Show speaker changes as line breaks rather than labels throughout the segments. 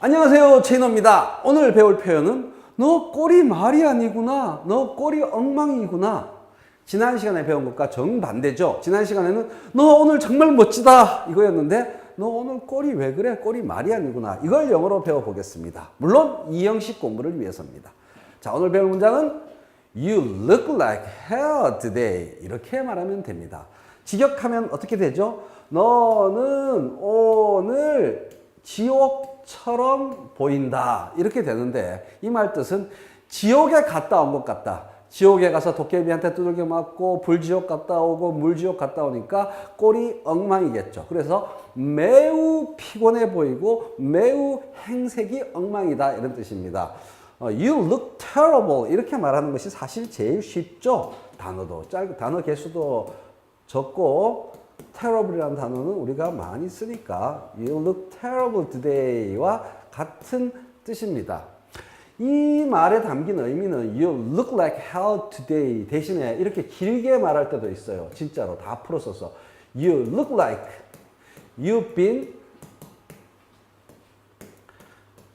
안녕하세요 체이너입니다. 오늘 배울 표현은 너 꼴이 말이 아니구나 너 꼴이 엉망이구나. 지난 시간에 배운 것과 정반대죠. 지난 시간에는 너 오늘 정말 멋지다 이거였는데 너 오늘 꼴이 왜 그래? 꼴이 말이 아니구나. 이걸 영어로 배워보겠습니다. 물론 이 형식 공부를 위해서입니다. 자 오늘 배울 문장은 You look like hell today. 이렇게 말하면 됩니다 직역하면 어떻게 되죠? 너는 오늘 지옥처럼 보인다. 이렇게 되는데 이 말 뜻은 지옥에 갔다 온 것 같다. 지옥에 가서 도깨비한테 두들겨 맞고 불지옥 갔다 오고 물지옥 갔다 오니까 꼴이 엉망이겠죠. 그래서 매우 피곤해 보이고 매우 행색이 엉망이다 이런 뜻입니다. 어, You look terrible 이렇게 말하는 것이 사실 제일 쉽죠. 단어도 짧고 단어 개수도 적고 terrible이라는 단어는 우리가 많이 쓰니까 you look terrible today와 같은 뜻입니다. 이 말에 담긴 의미는 you look like hell today 대신에 이렇게 길게 말할 때도 있어요. 진짜로 다 풀어 써서 you look like you've been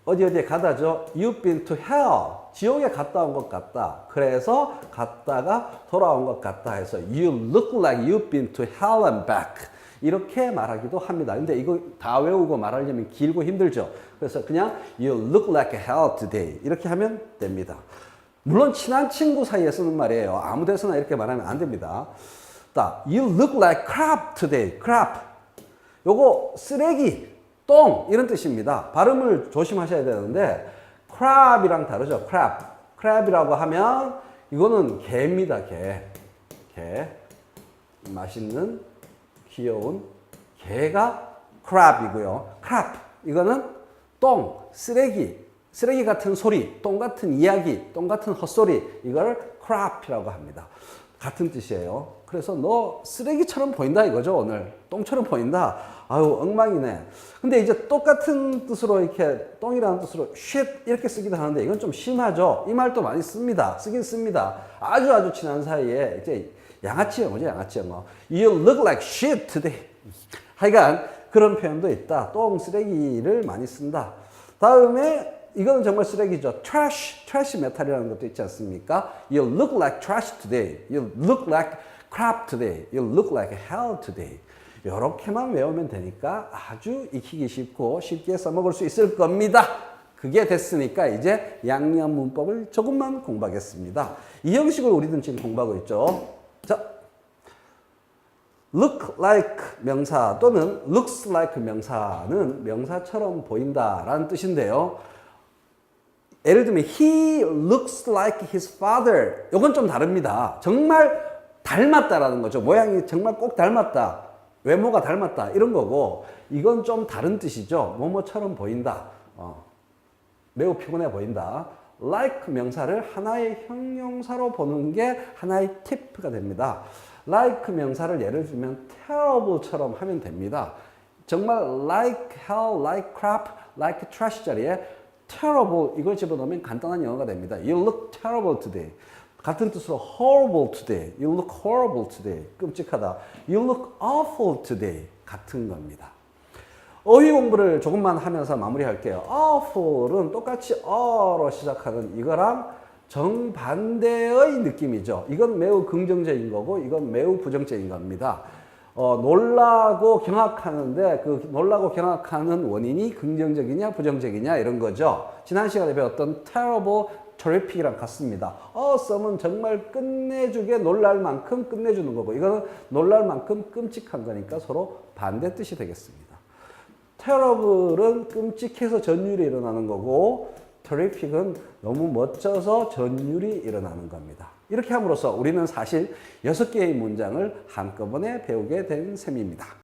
어디 어디에 가다죠. You've been to hell. 지옥에 갔다 온 것 같다. 그래서 갔다가 돌아온 것 같다 해서 You look like you've been to hell and back. 이렇게 말하기도 합니다. 근데 이거 다 외우고 말하려면 길고 힘들죠. 그래서 그냥 You look like hell today. 이렇게 하면 됩니다. 물론 친한 친구 사이에 쓰는 말이에요. 아무 데서나 이렇게 말하면 안 됩니다. 자, You look like crap today. crap. 요거 쓰레기, 똥 이런 뜻입니다. 발음을 조심하셔야 되는데 crab이랑 다르죠. crab. crab이라고 하면 이거는 개입니다. 개. 개. 맛있는 귀여운 개가 crab이고요. crap. 이거는 똥, 쓰레기, 쓰레기 같은 소리, 똥 같은 이야기, 똥 같은 헛소리 이걸 crap이라고 합니다. 같은 뜻이에요. 그래서 너 쓰레기처럼 보인다 이거죠 오늘 똥처럼 보인다. 아유 엉망이네. 근데 이제 똑같은 뜻으로 이렇게 똥이라는 뜻으로 shit 이렇게 쓰기도 하는데 이건 좀 심하죠. 이 말도 많이 씁니다. 쓰긴 씁니다. 아주 아주 친한 사이에 이제 양아치 영어죠 양아치 영어. You look like shit today. 하여간 그런 표현도 있다. 똥 쓰레기를 많이 쓴다. 다음에 이거는 정말 쓰레기죠. trash, trash 메탈이라는 것도 있지 않습니까? You look like trash today. You look like crap today. You look like hell today. 이렇게만 외우면 되니까 아주 익히기 쉽고 쉽게 써먹을 수 있을 겁니다. 그게 됐으니까 이제 양념 문법을 조금만 공부하겠습니다. 이 형식을 우리는 지금 공부하고 있죠. 자, look like 명사 또는 looks like 명사는 명사처럼 보인다라는 뜻인데요. 예를 들면 he looks like his father. 이건 좀 다릅니다. 정말 닮았다라는 거죠. 모양이 정말 꼭 닮았다. 외모가 닮았다. 이런 거고 이건 좀 다른 뜻이죠. 뭐뭐처럼 보인다. 어, 매우 피곤해 보인다. like 명사를 하나의 형용사로 보는 게 하나의 팁가 됩니다. like 명사를 예를 들면 terrible처럼 하면 됩니다. 정말 like hell, like crap, like trash 자리에 terrible 이걸 집어넣으면 간단한 영어가 됩니다. You look terrible today. 같은 뜻으로 horrible today. You look horrible today. 끔찍하다. You look awful today. 같은 겁니다. 어휘 공부를 조금만 하면서 마무리할게요. awful은 똑같이 어로 시작하는 이거랑 정반대의 느낌이죠. 이건 매우 긍정적인 거고 이건 매우 부정적인 겁니다. 어, 놀라고 경악하는데 그 놀라고 경악하는 원인이 긍정적이냐 부정적이냐 이런 거죠. 지난 시간에 배웠던 terrible, terrific이랑 같습니다. awesome은 정말 끝내주게 놀랄 만큼 끝내주는 거고 이거는 놀랄 만큼 끔찍한 거니까 서로 반대 뜻이 되겠습니다. terrible은 끔찍해서 전율이 일어나는 거고 terrific은 너무 멋져서 전율이 일어나는 겁니다. 이렇게 함으로써 우리는 사실 여섯 개의 문장을 한꺼번에 배우게 된 셈입니다.